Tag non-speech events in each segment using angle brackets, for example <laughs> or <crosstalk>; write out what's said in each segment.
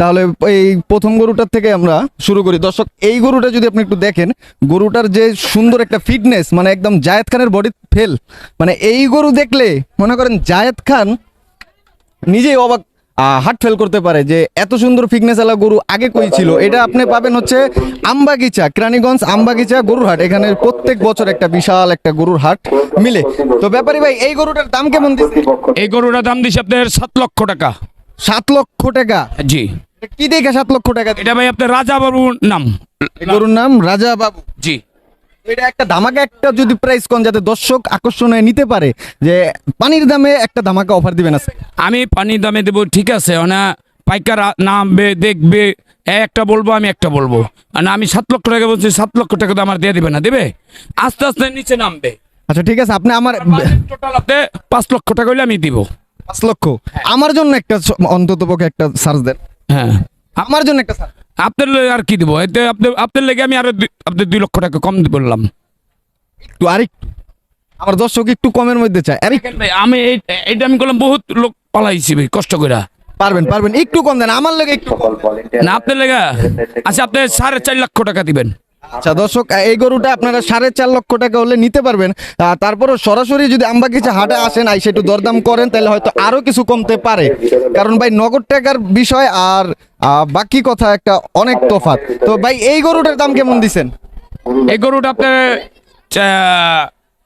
তাহলে এই প্রথম গরুটার থেকে আমরা শুরু করি। দর্শক এই গরুটা যদি আপনি একটু দেখেন গরুটার যে সুন্দর একটা ফিটনেস মানে একদম জায়েদ খানের বডি ফেল মানে এই গরু দেখলে মনে করেন জায়েদ খান নিজেই অবাক হার্ট ফেল করতে পারে যে এত সুন্দর ফিটনেস আলা গরু আগে কই ছিল। এটা আপনি পাবেন হচ্ছে আমবাগিচা কেরানীগঞ্জ আমবাগিচা গরুর হাট। এখানে প্রত্যেক বছর একটা বিশাল একটা গরুর হাট মিলে। তো ব্যাপারী ভাই এই গরুটার দাম কেমন দিচ্ছে? এই গরুটার দাম দিচ্ছে আপনার সাত লক্ষ টাকা। সাত লক্ষ টাকা? জি। কি দেখে সাত লক্ষ টাকা এটা ভাই আপনার রাজা বাবুর নাম। গরুর নাম রাজা বাবু। জি। এটা একটা ধামাকা একটা যদি প্রাইস কোন যাতে দর্শক আকর্ষণে নিতে পারে যে পানির দামে একটা ধামাকা অফার দিবেন আছে আমি পানি দামে দেবো ঠিক আছে না পাইকার নামবে দেখবে একটা বলব আমি একটা বলব। না আমি সাত লক্ষ টাকা বলছি সাত লক্ষ টাকা তো আমার দিয়ে দিবে না দেবে? আস্তে আস্তে নিচে নামবে। আচ্ছা ঠিক আছে আপনি আমার টোটাল আপনি পাঁচ লক্ষ টাকা হলে আমি দিব। পাঁচ লক্ষ। আমার জন্য একটা অন্তত পক্ষে একটা সার্চ দেন। হ্যাঁ। আমার জন্য একটা স্যার আপনার লগে আর কি দিব? এতে আপনার আপনার লেগে আমি আরও আপনার দুই লক্ষ টাকা কম বললাম। একটু আরেকটু। আমার দর্শক একটু কমের মধ্যে চায়। আরে আমি এই- এইটা আমি করলাম বহুত লোক পালাইছি ভাই কষ্ট করে পারবেন পারবেন। একটু কম দেন আমার লাগে একটু। না আপনার লেগে আচ্ছা আপনি সাড়ে চার লক্ষ টাকা দিবেন। আচ্ছা দর্শক এই গরুটা আপনারা সাড়ে চার লক্ষ টাকা হলে নিতে পারবেন। তারপরও সরাসরি যদি আমবাগিচা হাটে আসেন আইসে একটু দরদাম করেন তাহলে হয়তো আরও কিছু কমতে পারে। কারণ ভাই নগদ টাকার বিষয় আর বাকি কথা একটা অনেক তফাৎ। তো ভাই এই গরুটার দাম কেমন দিছেন? এই গরুটা আপনার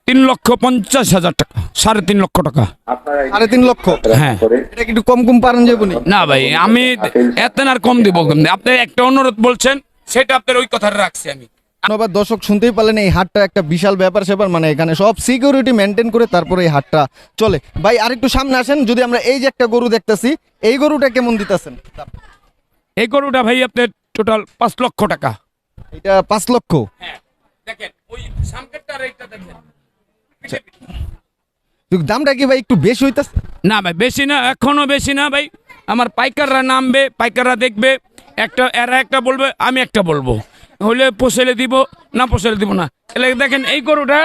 তিন লক্ষ পঞ্চাশ হাজার টাকা সাড়ে তিন লক্ষ টাকা। সাড়ে তিন লক্ষ? হ্যাঁ। এটা একটু কম কম পারেন যাবনি না ভাই আমি এত আর কম দিব। আপনি একটা অনুরোধ বলছেন সেটা আপনার ওই কথাটা রাখছি আমি। ধন্যবাদ দর্শক শুনতেই পারলেন এই হাটটা একটা বিশাল ব্যাপার স্যাপার মানে এখানে সব সিকিউরিটি মেনটেন করে তারপরে এই হাটটা চলে। ভাই আরেকটু সামনে আসেন যদি আমরা এই যে একটা গরু দেখতেছি এই গরুটা কেমন দিতেছেন? এই গরুটা ভাই আপনার টোটাল পাঁচ লক্ষ টাকা। এটা পাঁচ লক্ষ? হ্যাঁ দেখেন ওই সামকেটটা রেটটা দেখেন। দামটা কি ভাই একটু বেশি হইতাছে? না ভাই বেশি না এখনও বেশি না ভাই। আমার পাইকাররা নামবে পাইকাররা দেখবে। একটা এরা একটা বলবে আমি একটা বলব। হলে পোষেলে দিব না পোষেলে দিব না। এলে দেখেন এই গরুটা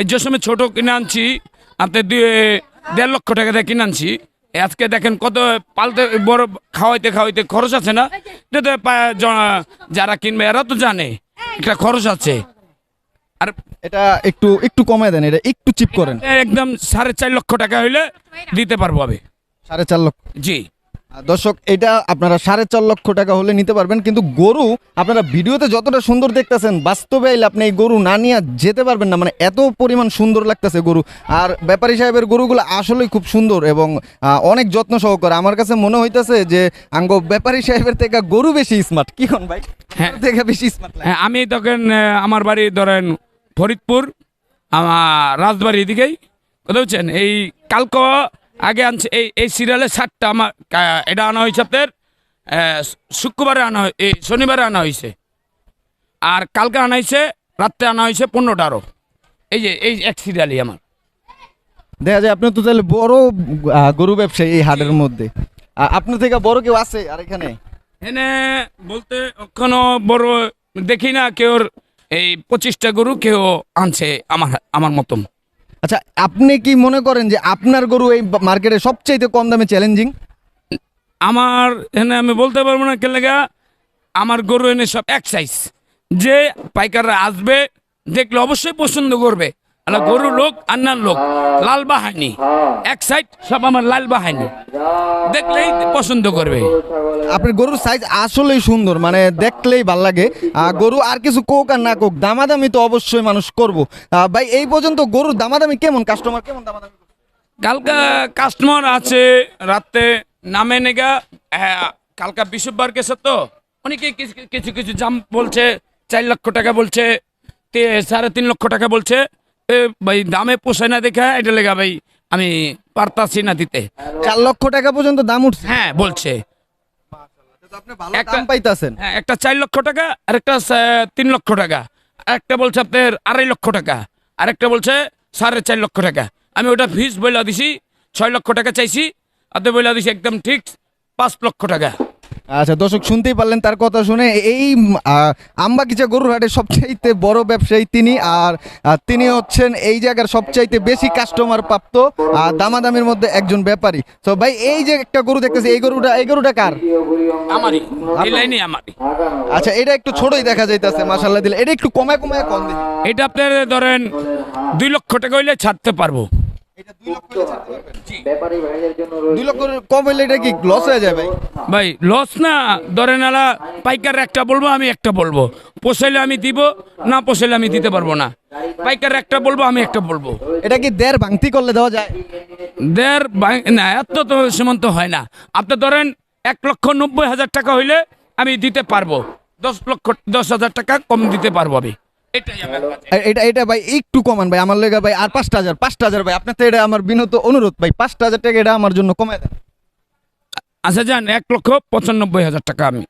এই যে সময় ছোটো কিনে আনছি আপনি দুই দেড় লক্ষ টাকা দিয়ে কিনে আনছি। আজকে দেখেন কত পালতে বড় খাওয়াইতে খাওয়াইতে খরচ আছে না? যারা কিনবে এরা তো জানে একটা খরচ আছে। আর এটা একটু একটু কমায় দেন এটা একটু চিপ করেন। একদম সাড়ে চার লক্ষ টাকা হইলে দিতে পারব আমি। সাড়ে চার লক্ষ। জি। দর্শক এটা আপনারা সাড়ে চার লক্ষ টাকা হলে নিতে পারবেন কিন্তু গরু আপনারা ভিডিওতে যতটা সুন্দর দেখতেছেন বাস্তবে আইলে আপনি এই গরু না নিয়ে যেতে পারবেন না মানে এত পরিমাণ সুন্দর লাগতেছে গরু। আর ব্যাপারী সাহেবের গরুগুলো আসলেই খুব সুন্দর এবং অনেক যত্ন সহকারে। আমার কাছে মনে হইতেছে যে আঙ্গ ব্যাপারী সাহেবের থেকে গরু বেশি স্মার্ট কি কোন ভাই? হ্যাঁ। থেকে বেশি স্মার্ট হ্যাঁ আমি তখন আমার বাড়ি ধরেন ফরিদপুর আমার রাজবাড়ি এদিকেই কথা বলছেন এই কালকে আগে আনছে এই এই সিরিয়ালে সাতটা আমার এটা আনা হয়েছে আপনার শুক্রবারে আনা হয় এই শনিবারে আনা হয়েছে। আর কালকে আনা হয়েছে রাত্রে আনা হয়েছে পনেরোটা আরও এই যে এই এক সিরিয়ালই আমার। দেখা যায় আপনি তো তাহলে বড় গরু ব্যবসায়ী এই হাটের মধ্যে। আপনার থেকে বড় কেউ আছে আর এখানে? এনে বলতে কোনো বড় দেখি না কেউ এই পঁচিশটা গরু কেউ আনছে আমার আমার মতন। আচ্ছা আপনি কি মনে করেন যে আপনার গরু এই মার্কেটে সবচাইতে কম দামে চ্যালেঞ্জিং আমার এনে আমি বলতে পারব না কেলেগা আমার গরু এনে সব এক সাইজ যে পাইকাররা আসবে, দেখলে অবশ্যই পছন্দ করবে। আর গরু লোক আন্নার লোক লাল বাহানি। এক সাইড সব আমার লাল বাহানি। দেখলেই পছন্দ করবে। আপনার গরুর সাইজ আসলেই সুন্দর মানে দেখলেই ভালো লাগে। গরু আর কিছু কোক আর না কোক দামাদামি তো অবশ্যই মানুষ করব। ভাই এই পর্যন্ত গরুর দামাদামি কেমন? কাস্টমার কেমন দামাদামি কালকা কাস্টমার আছে রাতে নামে নেগা হ্যাঁ, কালকা বিশুববার গেছে তো। অনেকে কিছু কিছু কিছু জাম বলছে চার লক্ষ টাকা বলছে সাড়ে তিন লক্ষ টাকা বলছে। ভাই দামে পোষায় না দেখা এটা লেগা ভাই আমি পারতাছি না দিতে। চার লক্ষ টাকা পর্যন্ত দাম উঠছে। হ্যাঁ বলছে। একটা- পাইতাছেন। হ্যাঁ একটা চার লক্ষ টাকা আর একটা তিন লক্ষ টাকা। একটা বলছে আপনার আড়াই লক্ষ টাকা আর একটা বলছে সাড়ে চার লক্ষ টাকা। আমি ওটা ফিস বইলা দিছি ছয় লক্ষ টাকা চাইছি আপনি বইলা দিছি একদম ঠিক পাঁচ লক্ষ টাকা। আচ্ছা দর্শক শুনতেই পারলেন তার কথা শুনে। এই আমবাগিচা গরুর হাটের সবচাইতে বড় ব্যবসায়ী তিনি আর তিনি হচ্ছেন এই জায়গার সবচাইতে বেশি কাস্টমার প্রাপ্ত দামাদামির মধ্যে একজন ব্যাপারী। তো ভাই এই যে একটা গরু দেখতেছি এই গরুটা এই গরুটা কার? আমারই। লাইনে আমারই। আচ্ছা এটা একটু ছোটই দেখা যাইতেছে মাসাল্লাহ দিলে। এটা একটু কমায় কমায় কম এটা আপনার ধরেন দুই লক্ষ টাকা হইলে ছাড়তে পারব। এটা হলে ছাড়তে পারবেন? দুই লক্ষ কম হইলে এটা কি লস হয়ে যায় ভাই ভাই লস না ধরেন এলা পাইকার একটা বলব আমি একটা বলব। পোষাইলে আমি দিব না পোষাইলে আমি দিতে পারব না। পাইকার একটা বলব আমি একটা বলব। এটা কি দেড় ভাঙতি করলে দেওয়া যায়? দেড় না এত তো সীমন্ত হয় না। আপনি ধরেন এক লক্ষ নব্বই হাজার টাকা হইলে আমি দিতে পারব। দশ লক্ষ দশ হাজার টাকা কম দিতে পারব আমি। এটা এটা ভাই একটু কমান ভাই আমার লেগে ভাই আর পাঁচটা হাজার পাঁচটা হাজার ভাই আপনার তো এটা আমার বিনত অনুরোধ ভাই পাঁচটা হাজার টাকা এটা আমার জন্য কমায় দেন। আচ্ছা যান এক লক্ষ পঁচানব্বই হাজার টাকা আমি।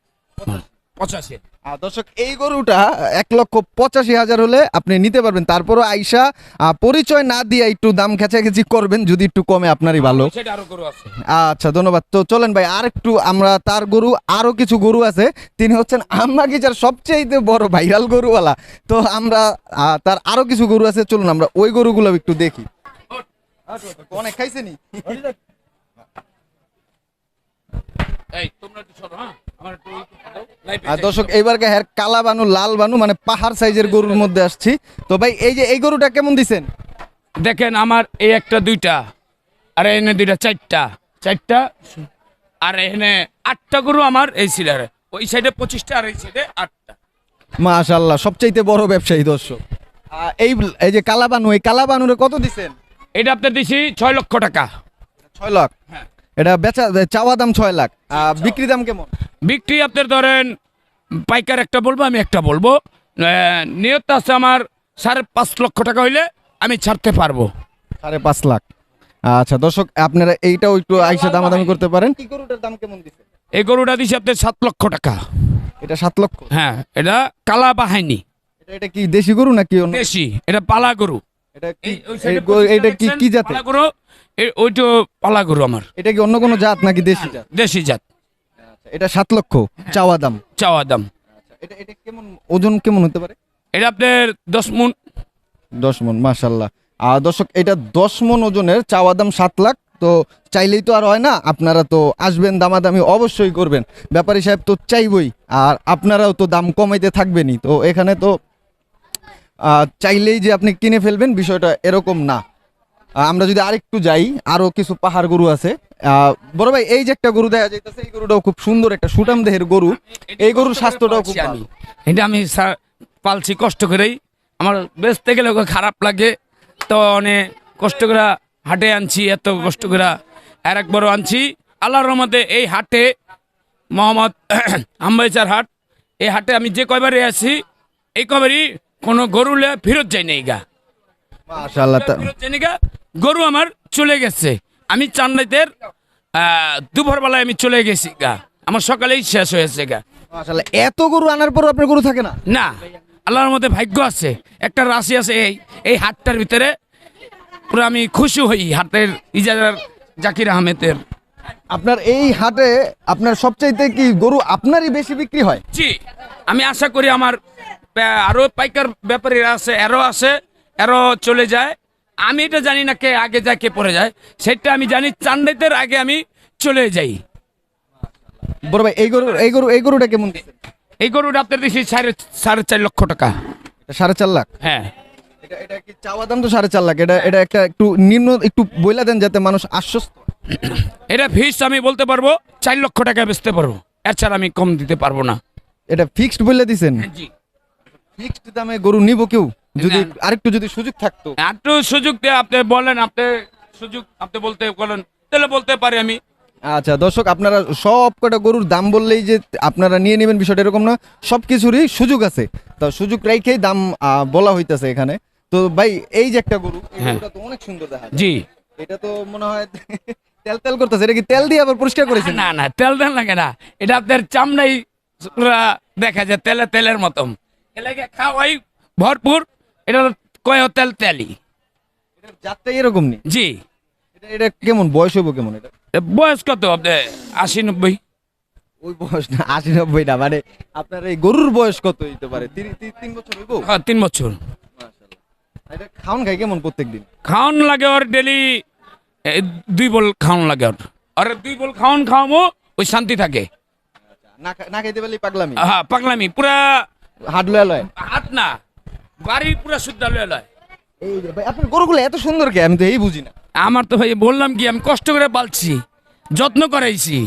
পঁচাশি। দর্শক এই গরুটা এক লক্ষ পঁচাশি হাজার হলে আপনি নিতে পারবেন। তারপরও আইসা পরিচয় না দিয়ে একটু দাম খেঁচাখেচি করবেন যদি একটু কমে আপনারই ভালো। আচ্ছা ধন্যবাদ। তো চলেন ভাই আর একটু আমরা তার গরু আরও কিছু গরু আছে। তিনি হচ্ছেন আমাগিচার সবচেয়ে বড় ভাইরাল গরুওয়ালা। তো আমরা তার আরও কিছু গরু আছে চলুন আমরা ওই গরুগুলো একটু দেখি। অনেক খাইছেনি? এই তোমরা আর দর্শক এইবারকে হ্যার কালা বানু লাল বানু মানে পাহাড় সাইজের গরুর মধ্যে আসছি। তো ভাই এই যে এই গরুটা কেমন দিছেন? দেখেন আমার এই একটা দুইটা আর এনে দুইটা চারটা। চারটা আর এখানে আটটা গরু আমার এই সিলারে ওই সাইডে পঁচিশটা আর এই সাইডে আটটা। মাশাল্লাহ সবচাইতে বড় ব্যবসায়ী দর্শক। এই এই যে কালা বানু এই কালা বানুরে কত দিছেন? এটা আপনার দিছি ছয় লক্ষ টাকা। ছয় লাখ। হ্যাঁ। এটা বেচা চাওয়া দাম ছয় লাখ। বিক্রি দাম কেমন? বিক্রি আপনার ধরেন পাইকার একটা বলব আমি একটা বলব। আহ, নিয়ত আছে আমার সাড়ে পাঁচ লক্ষ টাকা হইলে আমি ছাড়তে পারব। সাড়ে পাঁচ লাখ। আচ্ছা দর্শক আপনারা এইটাও একটু আইসা দামাদামি করতে পারেন। কি গরুটার দাম কেমন দিছে? এই গরুটা দিছি আপনার সাত লক্ষ টাকা। এটা সাত লক্ষ? হ্যাঁ এটা কালা বাহাইনি। এটা এটা কি দেশি গরু নাকি অন্য? দেশি এটা পালা গরু। এটা কি এই- এই এটা কি কি জাতে পালা গরু এ- ওইটো পালা গরু আমার। এটা কি অন্য কোনো জাত নাকি দেশি জাত? দেশি জাত। আচ্ছা, এটা সাত লক্ষ চাওয়া দাম। চাওয়া দাম। আচ্ছা, এটা এটা কেমন ওজন কেমন হতে পারে? এটা আপনার দশ মন। দশ মন মাশাল্লাহ। আর দর্শক এটা দশ মন ওজনের চাওয়া দাম সাত লাখ তো চাইলেই তো আর হয় না আপনারা তো আসবেন দামাদামি অবশ্যই করবেন। ব্যাপারী সাহেব তো চাইবই আর আপনারাও তো দাম কমাইতে থাকবেনই। তো এখানে তো চাইলেই যে আপনি কিনে ফেলবেন বিষয়টা এরকম না। আমরা যদি আরেকটু যাই আরও কিছু পাহাড় গরু আছে। বড় ভাই এই যে একটা গরু দেখা যাইতেছে এই গরুটাও খুব সুন্দর একটা সুটাম দেহের গরু। এই গরুর স্বাস্থ্যটাও খুব ভালো। এটা আমি পালছি কষ্ট করেই। আমার বেচতে গেলে ওকে খারাপ লাগে। তো অনেক কষ্ট করে হাটে আনছি এত কষ্ট করে আর একবারও আনছি। আল্লাহর রহমতে এই হাটে মোহাম্মদ <clears throat> আম্বাইচার হাট এই হাটে আমি যে কয়বারে আছি এই কয়বারই কোনো গরুলে ফেরত যাই নাই গা। মাশাল্লাহ তা- ফেরত যায়নি গা। গরু আমার চলে গেছে। আমি চান্দাইতের দুপুরবেলায় আমি চলে গেছি গা। আমার সকালেই শেষ হয়েছে গা। মাশাল্লাহ এত গরু আনার পরও আপনার গরু থাকে না? না আল্লাহর মধ্যে ভাগ্য আছে। একটা রাশি আছে এই এই হাটটার ভিতরে। পুরো আমি খুশি হই হাটের ইজাজার জাকির আহমেদের। আপনার এই হাটে আপনার সবচাইতে কি গরু আপনারই বেশি বিক্রি হয়? জি আমি আশা করি আমার আহ, আরও পাইকার ব্যাপারীরা আছে এরও আছে এরও চলে যায়। আমি এটা জানি না কে আগে যায় কে পরে যায়। সেটা আমি জানি চান্দাইতের আগে আমি চলে যাই। বড় ভাই এই গরু এই গরু এই গরুটা কেমন? এই গরুটা আপনার দেখি সাড়ে সাড়ে চার লক্ষ টাকা। সাড়ে চার লাখ? হ্যাঁ। এটা এটা কি চাওয়া দাম তো সাড়ে চার লাখ? এটা এটা একটা একটু নিম্ন একটু বইলা দেন যাতে মানুষ আশ্বস্ত এটা ফিস আমি বলতে পারব চার লক্ষ টাকা বেচতে পারব। এছাড়া আমি কম দিতে পারব না। এটা ফিক্সড বলে দিছেন? জি। ফিক্সড দামে গরু নিব কেউ? যদি আরেকটু যদি সুযোগ থাকতো। একটু সুযোগ দিয়ে আপনি বলেন আপনি সুযোগ আপনি বলতে বলেন তাহলে বলতে পারি আমি। আচ্ছা দর্শক আপনারা সব কটা গরুর দাম বললেই যে আপনারা নিয়ে নেবেন বিষয়টা এরকম না সব কিছুরই সুযোগ আছে। তো সুযোগ রেখেই দাম বলা হইতাছে এখানে। তো ভাই এই যে একটা গরু এই হ্যাঁ। তো অনেক সুন্দর দেখা জি। এটা তো মনে হয় <laughs> তেল তেল করতেছে এটা কি তেল দিয়ে আবার পরিষ্কার করেছেন? না না তেল দেন লাগে না। এটা আপনার চামড়াই দেখা যায় তেলে তেলের মতন। এলাকা খাওয়াই ভরপুর এটা কয় তেল? তেলি জাতটাই এরকম নেই জি। এটা এটা কেমন বয়স হইব কেমন এটা? বয়স কত? আপনার আশি নব্বই? ওই বয়স না আশি নব্বই না মানে আপনার এই গরুর বয়স কত হইতে পারে? তিন- বছর হইব? হ্যাঁ তিন বছর। এটা খাওন খাই কেমন প্রত্যেক দিন খাওয়ান লাগে ওর ডেলি দুই বল খাওয়ান লাগে ওর। আর দুই বল খাওয়ান খাওয়াবো ওই শান্তি থাকে। না খা- না খাইতে পারলে পাগলামি? হ্যাঁ পাগলামি পুরা হাট লয়া লয়? হাত না। বাড়ি পুরা শুদ্ধ লয়ে। লয় এই যে ভাই আপনার গরুগুলো এত সুন্দর কে? আমি তো এই বুঝি না। আমার তো ভাই বললাম কি আমি কষ্ট করে পালছি যত্ন করাইছি।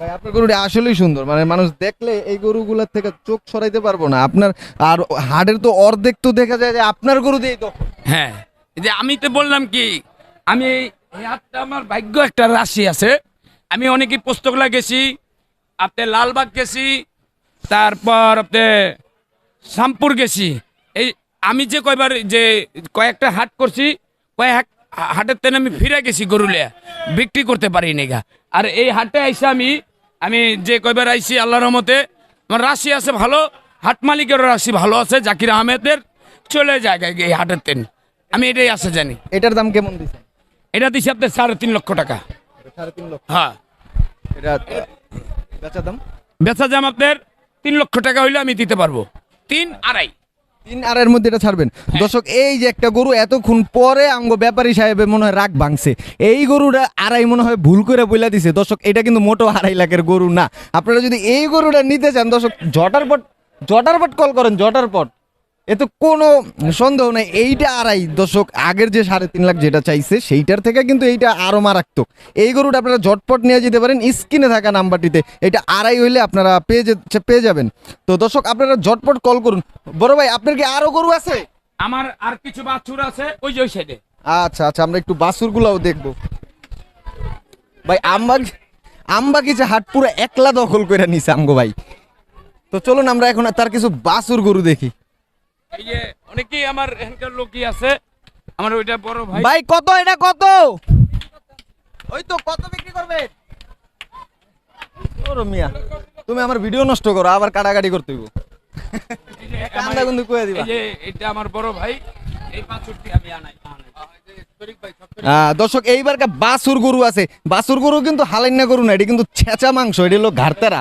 ভাই আপনার গরুটা আসলেই সুন্দর। মানে মানুষ দেখলে এই গরুগুলোর থেকে চোখ সরাইতে পারব না। আপনার আর হাটের তো অর্ধেক তো দেখা যায় যে আপনার গরু দিয়েই তো। হ্যাঁ এই যে আমি তো বললাম কি আমি এই- এই হাতটা আমার ভাগ্য একটা রাশি আছে। আমি অনেকে পুস্তকলা গেছি আপনি লালবাগ গেছি তারপর আপনি শামপুর গেছি। এই আমি যে কয়বার যে কয়েকটা হাট করছি কয়েক হাটের তেন আমি ফিরে গেছি গরুলে বিক্রি করতে পারি গা। আর এই হাটে আইসে আমি আমি যে কয়বার আইছি আল্লাহ রহমতে আমার রাশি আছে ভালো হাট মালিকেরও রাশি ভালো আছে জাকির আহমেদের। চলে যায় এই হাটের তেন আমি এটাই আছে জানি। এটার দাম কেমন দিচ্ছে এটা দিছি আপনার সাড়ে তিন লক্ষ টাকা। সাড়ে তিন লক্ষ। হ্যাঁ। এটা বেচা দাম? বেচা দাম আপনার তিন লক্ষ টাকা হইলে আমি দিতে পারব। তিন আড়াই। তিন আড়াইয়ের মধ্যে এটা ছাড়বেন। দর্শক এই যে একটা গরু এতক্ষণ পরে আঙ্গ ব্যাপারী সাহেবের মনে হয় রাগ ভাঙছে। এই গরুটা আড়াই মনে হয় ভুল করে বইলা দিছে। দর্শক এটা কিন্তু মোটো আড়াই লাখের গরু না। আপনারা যদি এই গরুটা নিতে চান দর্শক জটার পট জটার পট কল করেন জটার পট। এ তো কোনো সন্দেহ নাই এইটা আড়াই দশক আগের যে সাড়ে তিন লাখ যেটা চাইছে সেইটার থেকে কিন্তু এইটা আরও মারাত্মক। এই গরুটা আপনারা ঝটপট নিয়ে যেতে পারেন স্ক্রিনে থাকা নাম্বারটিতে এটা আড়াই হইলে আপনারা পেয়ে পেয়ে যাবেন। তো দর্শক আপনারা ঝটপট কল করুন। বড় ভাই আপনার কি আরও গরু আছে? আমার আর কিছু বাছুর আছে ওই যে ওই সাইডে আচ্ছা আচ্ছা আমরা একটু বাসুর গুলাও দেখব। ভাই আম্বা আমবাগিচা হাট পুরো একলা দখল করে নিছে আমগো ভাই। তো চলুন আমরা এখন তার কিছু বাছুর গরু দেখি। এই যে অনেকেই আমার এখানকার লোকই আছে। আমার ওইটা বড় ভাই। ভাই কত? এটা কত? ওই তো কত বিক্রি করবে? ওরো মিয়া তুমি আমার ভিডিও নষ্ট করো আবার কাটাকাটি করতে হইব। এই যে আমার- কান্দা কিন্তু কয়ে দিবা। এই যে এটা আমার বড় ভাই। এই বাছুরটি আমি আনাই। আনাই। দর্শক এইবার বাসুর গরু আছে। বাসুর গরু কিন্তু হালাইনা গরু না এটা কিন্তু ছেঁচা মাংস এটা হলো ঘাড়তারা।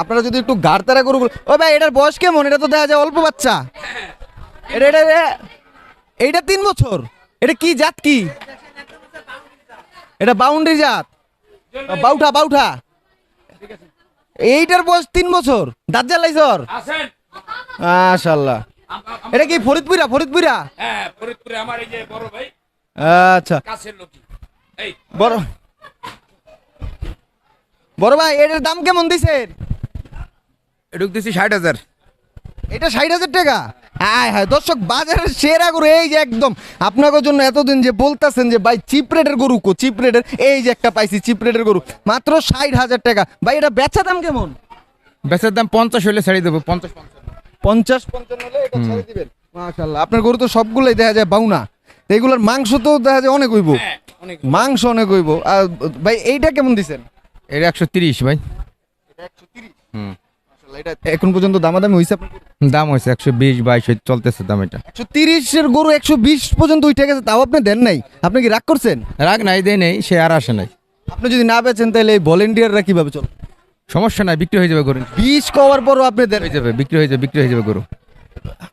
আপনারা যদি একটু ঘাড়তারা গরু ও ভাই এটার বয়স কেমন? এটা তো দেখা যায় অল্প বাচ্চা। এটা এটা এইটা তিন বছর। এটা কি জাত কি? এটা বাউন্ডারি জাত। বাউঠা বাউঠা। এইটার বয়স তিন বছর। দাঁত আছেন মাশাল্লাহ এটা কি ফরিদপুরা ফরিদপুরা? হ্যাঁ ফরিদপুরে আমার এই যে বড় ভাই আচ্ছা। কাছের এই। বড় বড় ভাই এটার দাম কেমন দিছে? এটুক ষাট হাজার। এটা ষাট হাজার টাকা? হ্যাঁ হ্যাঁ দর্শক বাজারের সেরা গরু এই যে একদম। আপনাদের জন্য এতদিন যে বলতাছেন যে ভাই চিপ রেটের গরু কো চিপ রেটের এই যে একটা পাইছি চিপ রেটের গরু। মাত্র ষাট হাজার টাকা। ভাই এটা বেচা দাম কেমন? বেচার দাম পঞ্চাশ হলে ছাড়িয়ে দেবো পঞ্চাশ পঞ্চাশ পঞ্চান্ন হলে এটা ছেড়ে দিবেন। মাশাল্লাহ আপনার গরু তো সবগুলোই দেখা যায় বাউনা। এগুলোর মাংস তো দেখা যায় অনেক হইব। হ্যাঁ মাংস অনেক হইব। আর ভাই এইটা কেমন দিছেন? এটা একশো তিরিশ ভাই। হুম। এটা এখন পর্যন্ত দামাদামি হয়েছে দাম হয়েছে একশো বিশ বাইশ চলতেছে দাম এটা। একশো তিরিশের গরু একশো বিশ পর্যন্ত উঠে গেছে তাও আপনি দেন নাই? আপনি কি রাগ করছেন? রাগ নাই দেয় নেই সে আর আসে নাই। আপনি যদি না বেচেন তাহলে এই ভলেন্টিয়াররা কীভাবে চল? সমস্যা নাই বিক্রি হয়ে যাবে গরু। বিশ কওয়ার পরও আপনি দেন হয়ে যাবে বিক্রি হয়ে যাবে বিক্রি হয়ে যাবে গরু।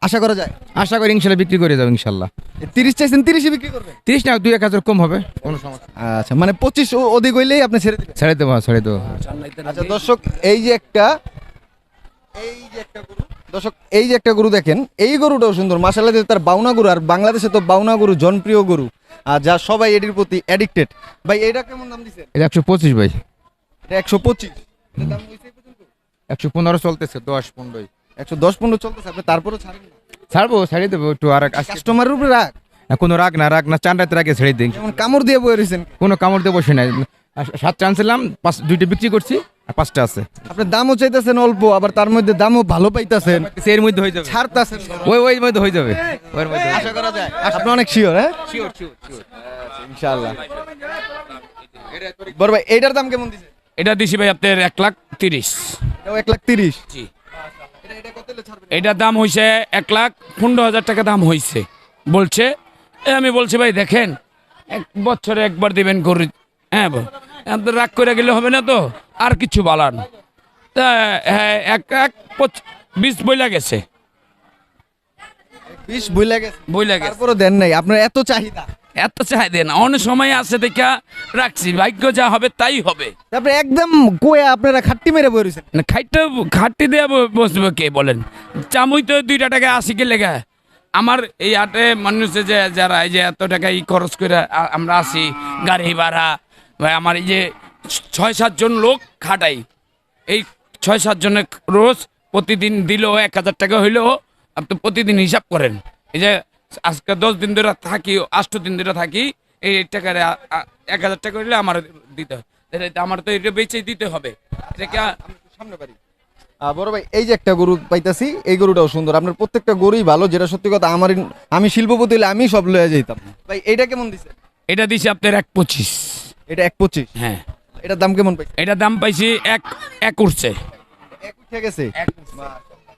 আশা করা যায়? আশা করি ইনশাল্লাহ বিক্রি করে যাবে ইনশাল্লাহ। তিরিশ চাইছেন তিরিশে বিক্রি করবেন? তিরিশ না দুই এক হাজার কম হবে কোনো সমস্যা আচ্ছা মানে পঁচিশ অধিক হইলেই আপনি ছেড়ে দিবেন? ছেড়ে দেবো ছেড়ে দেবো। আচ্ছা দর্শক এই যে একটা এই যে একটা গরু দর্শক এই যে একটা গরু দেখেন এই গরুটাও সুন্দর। মাসাল্লাহ তার বাউনা গরু আর বাংলাদেশে তো বাউনা গরু জনপ্রিয় গরু আর যা সবাই এটির প্রতি অ্যাডিক্টেড ভাই এটা কেমন দাম দিচ্ছেন? এটা একশো পঁচিশ ভাই। এটা একশো পঁচিশ? একশো পনেরো চলতেছে দশ পনেরোই একশো দশ পনেরো চলতেছে আপনি তারপরে ছাড়েন না। ছাড়বো ছাড়িয়ে দেবো একটু আর কাস্টমারের উপরে রাখ কোনো রাগ না রাগ না চান রাতের আগে ছেড়ে দিই যেমন কামড় দিয়ে বয়ে রয়েছেন কোনো কামড় দিয়ে বসে নাই। সাত চান্সিলাম পাঁচ দুইটা বিক্রি করছি আর পাঁচটা আছে। আপনি দামও চাইতেছেন অল্প আবার তার মধ্যে দামও ভালো পাইতেছেন। এর মধ্যে হয়ে যাবে। ছাড়তাছেন ওই ওই মধ্যে হয়ে যাবে। ওর মধ্যে। আশা করা যায়। আপনি অনেক শিওর হ্যাঁ? শিওর শিওর শিওর ইনশাআল্লাহ। বড় ভাই এইটার দাম কেমন দিছে? এটা দিছি ভাই আপনার এক লাখ তিরিশ। এক লাখ তিরিশ? জি। এটার দাম হয়েছে এক লাখ পনেরো হাজার টাকা দাম হয়েছে বলছে এ আমি বলছি ভাই দেখেন এক বছরে একবার দিবেন গরু হ্যাঁ। রাগ করে গেলে হবে না তো? আর কিছু বলার না। তা হ্যাঁ এক এক বিশ বইলা গেছে। বিষ বইলা গেছে। বইলা গেছে। তারপরে দেন নাই। আপনার এত চাহিদা। এত চাই দেন অনেক সময় আছে দেখা রাখছি ভাগ্য যা হবে তাই হবে। তারপরে একদম কোয়া আপনারা খাট্টি মেরে বই রয়েছেন না খাইতে খাটতে দিয়ে বসবে কে বলেন? চামুই তো দুইটা টাকা আসি কে লেগা। আমার এই হাটে মানুষে যে যারা এই যে এত টাকা ই খরচ করে আমরা আসি গাড়ি ভাড়া ভাই আমার এই যে ছয় সাতজন লোক খাটাই। এই ছয় সাতজনের রোজ প্রতিদিন দিলেও এক হাজার টাকা হইলেও আপনি প্রতিদিন হিসাব করেন। এই যে আজকে দশ দিন ধরে থাকি আষ্ট দিন ধরে থাকি এই টাকার এক হাজার টাকা হইলে আমার দিতে হয়। তো আমার তো এটা বেঁচে দিতে হবে। সামনে আহ, বড় ভাই এই যে একটা গরু পাইতাছি এই গরুটাও সুন্দর। আপনার প্রত্যেকটা গরুই ভালো যেটা সত্যি কথা আমার আমি শিল্পপতি হলে আমি সব লয়ে যাইতাম। ভাই এটা কেমন দিছে? এটা দিছি আপনার এক পঁচিশ। এটা এক পঁচিশ? হ্যাঁ। এটার দাম কেমন পাইছে? এটা দাম পাইছি এক এক উঠছে। এক উঠে গেছে?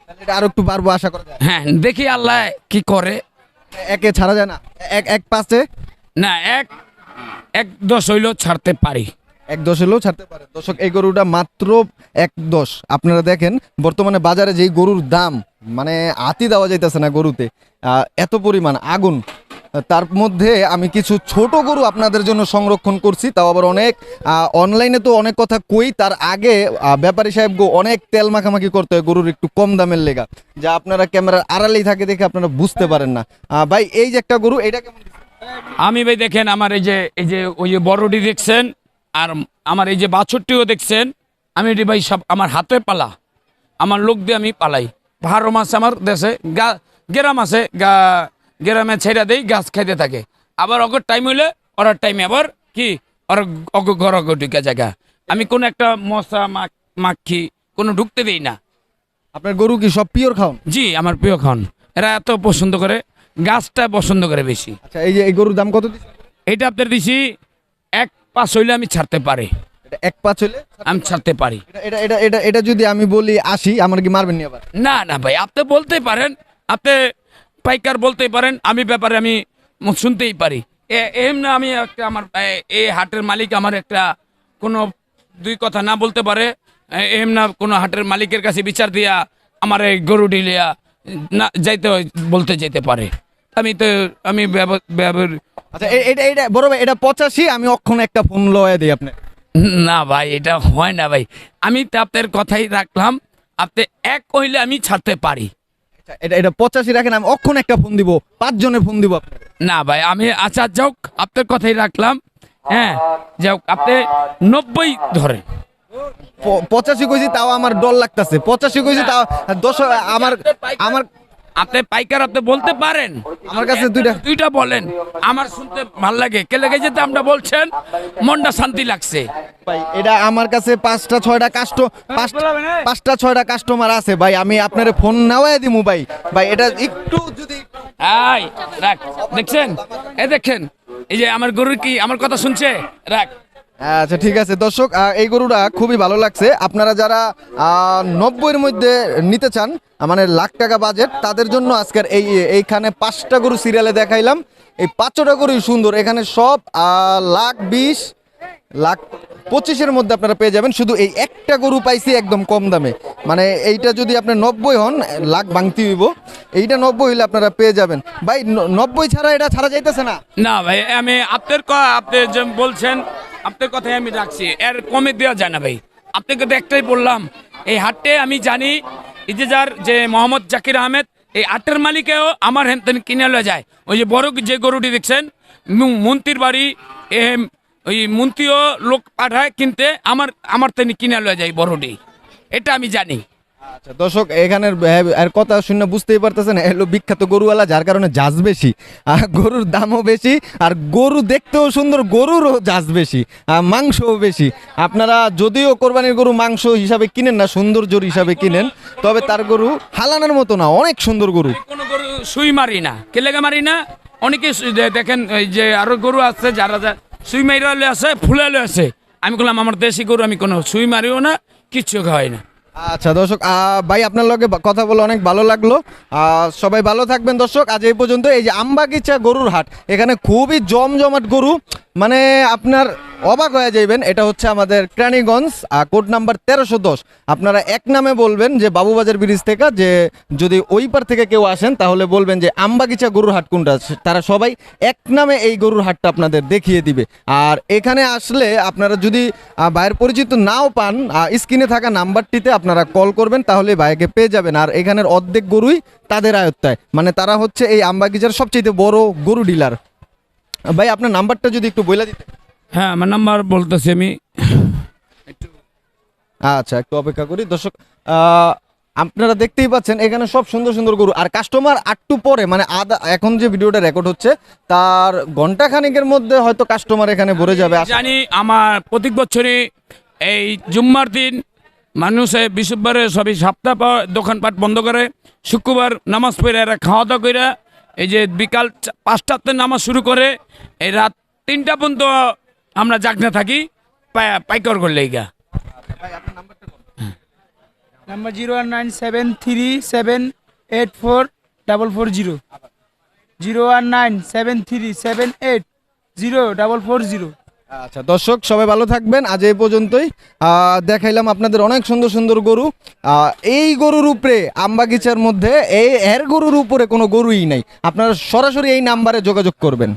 তাহলে এটা আরও একটু পারব আশা করা যায়। হ্যাঁ দেখি আল্লাহ কি করে। একে ছাড়া যায় না। এক এক পাঁচে না এক এক দশ হইলেও ছাড়তে পারি। এক দশ হলেও ছাড়তে পারে। দর্শক এই গরুটা মাত্র এক দশ। আপনারা দেখেন বর্তমানে বাজারে যেই গরুর দাম মানে হাতি দেওয়া যাইতেছে না গরুতে আহ, এত পরিমাণ আগুন। তার মধ্যে আমি কিছু ছোট গরু আপনাদের জন্য সংরক্ষণ করছি, তাও আবার অনেক। অনলাইনে তো অনেক কথা কই, তার আগে ব্যাপারী সাহেব গো অনেক তেল মাখামাখি করতে হয় গরুর একটু কম দামের লেগা, যা আপনারা ক্যামেরার আড়ালেই থাকে দেখে আপনারা বুঝতে পারেন না। ভাই, এই যে একটা গরু, এটা আমি ভাই দেখেন, আমার এই যে এই যে, ওই যে বড়টি দেখছেন, আর আমার এই যে বাছরটিও দেখছেন, আমি এটি ভাই সব আমার হাতে পালা, আমার লোক দিয়ে আমি পালাই। বারো মাস আমার দেশে, গা, গ্রাম আছে, গা গ্রামে ছেড়ে দেই গাছ খাইতে থাকে। আবার অগর টাইম হইলে ওরার টাইমে আবার কি ওর অগ ঘর অগ ঢুকে জায়গা আমি কোন একটা মশা মাখ কোনো ঢুকতে দেই না। আপনার গরু কি সব পিওর খাওন? জি আমার প্রিয় খান এরা এত পছন্দ করে গাছটা পছন্দ করে বেশি। আচ্ছা এই যে এই গরুর দাম কত দিচ্ছেন? এটা আপনার দিছি এক পাঁচ হইলে আমি ছাড়তে পারি। এটা এক পাঁচ হলে আমি ছাড়তে পারি। এটা এটা এটা এটা এটা যদি আমি বলি আসি আমার কি মারবেন নি আবার? না না ভাই আপনি বলতে পারেন আপনি পাইকার বলতেই পারেন আমি ব্যাপারে আমি শুনতেই পারি। এম না আমি একটা আমার এই হাটের মালিক আমার একটা কোনো দুই কথা না বলতে পারে এম না কোনো হাটের মালিকের কাছে বিচার দিয়া আমার এই গরু ডিলিয়া না যাইতে বলতে যেতে পারে। আমি তো আমি আচ্ছা এটা এটা বড় ভাই এটা পঁচাশি আমি অক্ষণ একটা ফোন লয়ে দিই আপনি না ভাই এটা হয় না ভাই। আমি তো আপনার কথাই রাখলাম আপনি এক কইলে আমি ছাড়তে পারি। এটা এটা পঁচাশি রাখেন আমি অক্ষণ একটা ফোন দিব পাঁচ জনের ফোন দিব আপনাকে না ভাই আমি আচ্ছা আপনার কথাই রাখলাম হ্যাঁ আপনি নব্বই ধরেন। পঁচাশি কইছি তাও আমার ডর লাগতেছে। পঁচাশি কইছি তাও দশ আমার আমার আপনি পাইকার আপনি বলতে পারেন। আমার কাছে দুইটা। দুইটা বলেন। আমার শুনতে ভালো লাগে। কে লেগে যেতে আমরা বলছেন মনটা শান্তি লাগছে। ভাই এটা আমার কাছে পাঁচটা ছয়টা কাস্ট পাঁচটা ছয়টা কাস্টমার আছে। ভাই আমি আপনার ফোন নেওয়াই দিমু ভাই। ভাই এটা একটু যদি আই রাখ দেখছেন? এ দেখেন এই যে আমার গরুর কি আমার কথা শুনছে? রাখ আচ্ছা ঠিক আছে। দর্শক এই গরুটা খুবই ভালো লাগছে। আপনারা যারা নব্বইয়ের মধ্যে নিতে চান মানে লাখ টাকা বাজেট তাদের জন্য আজকের এই, এইখানে পাঁচটা গরু সিরিয়ালে দেখাইলাম। এই পাঁচটা গরুই সুন্দর। এখানে সব লাখ বিশ, লাখ পঁচিশের মধ্যে আপনারা পেয়ে যাবেন। শুধু এই একটা গরু পাইছি একদম কম দামে। মানে এইটা যদি আপনার নব্বই হন, লাখ ভাঙতি হইব। এইটা নব্বই হইলে আপনারা পেয়ে যাবেন। ভাই নব্বই ছাড়া এটা ছাড়া যাইতেছে না? না ভাই, আমি আপনার আপনি বলছেন আপনার কথাই আমি রাখছি। এর কমে দেওয়া যায় না ভাই। আপনাকে তো একটাই বললাম, এই হাটে আমি জানি ইতিজার যে মোহাম্মদ জাকির আহমেদ, এই হাটের মালিকেও আমার হেন কিনে লয়ে যায়। ওই যে বড় যে গরুটি দেখছেন মন্ত্রীর বাড়ি ওই মন্ত্রীও লোক পাঠায় কিনতে, আমার আমার তেনি কিনে লয়ে যায় বড়টি। এটা আমি জানি। আচ্ছা দর্শক, এখানের কথা শুনে বুঝতেই পারতেছেন এলো বিখ্যাত গরুওয়ালা, যার কারণে জাজ বেশি। আর গরুর দামও বেশি, আর গরু দেখতেও সুন্দর, গরুরও জাজ বেশি মাংসও বেশি। আপনারা যদিও কোরবানির গরু, মাংস হিসাবে কিনেন না সৌন্দর্যর হিসাবে কিনেন, তবে তার গরু হালানোর মতো না, অনেক সুন্দর গরু। কোনো গরু সুই মারি না। কে লেগে মারি না? অনেকে দেখেন যে আরও গরু আছে, যারা যা সুই মাইরা আছে ফুলে আছে। আমি বললাম, আমার দেশি গরু, আমি কোনো সুই মারিও না, কিচ্ছু খাওয়াই না। আচ্ছা দর্শক ভাই, আপনার লগে কথা বলে অনেক ভালো লাগল। সবাই ভালো থাকবেন, দর্শক। আজ এই পর্যন্ত এই যে আমবাগিচা গরুর হাট, এখানে খুবই জমজমাট গরু। মানে আপনার অবাক হয়ে যাইবেন, এটা হচ্ছে আমাদের ক্রানীগঞ্জ কোড নাম্বার তেরোশো দশ। আপনারা এক নামে বলবেন যে বাবুবাজার ব্রিজ থেকে যে যদি ওই পার থেকে কেউ আসেন, তাহলে বলবেন যে আমবাগিচা গরুর হাট কোনটা তারা সবাই এক নামে এই গরুর হাটটা আপনাদের দেখিয়ে দিবে। আর এখানে আসলে আপনারা যদি ভাইয়ের পরিচিত নাও পান স্ক্রিনে থাকা নাম্বারটিতে আপনারা কল করবেন, তাহলে ভাইকে পেয়ে যাবেন। আর এখানের অর্ধেক গরুই তাদের আয়ত্তায়। মানে তারা হচ্ছে এই আমবাগিচার সবচেয়ে বড় গরু ডিলার। ভাই, আপনার নাম্বারটা যদি একটু বলে দিতে হ্যাঁ আমার নাম্বার বলতেছি আমি। আচ্ছা একটু অপেক্ষা করি। দর্শক আপনারা দেখতেই পাচ্ছেন এখানে সব সুন্দর সুন্দর গরু। আর কাস্টমার একটু পরে মানে আদা এখন যে ভিডিওটা রেকর্ড হচ্ছে তার ঘণ্টা খানিকের মধ্যে হয়তো কাস্টমার এখানে ভরে যাবে। জানি আমার প্রত্যেক বছরই এই জুম্মার দিন মানুষে বিশুবারে সবই সপ্তাহ পর দোকানপাট বন্ধ করে শুক্রবার নামাজ পড়ে এরা খাওয়া দাওয়া করে এই যে বিকাল পাঁচটাতে নামাজ শুরু করে এই রাত তিনটা পর্যন্ত আমরা যাক না থাকি পাই- পাইকার করলে এইগা। Number zero one nine seven three seven eight four double four zero. Zero one nine seven three seven eight zero double four zero. আচ্ছা দর্শক সবাই ভালো থাকবেন। আজ এই পর্যন্তই। দেখাইলাম আপনাদের অনেক সুন্দর সুন্দর গরু। এই গরুর উপরে আমবাগিচার মধ্যে এই এর গরুর উপরে কোনো গরুই নাই। আপনারা সরাসরি এই নাম্বারে যোগাযোগ করবেন।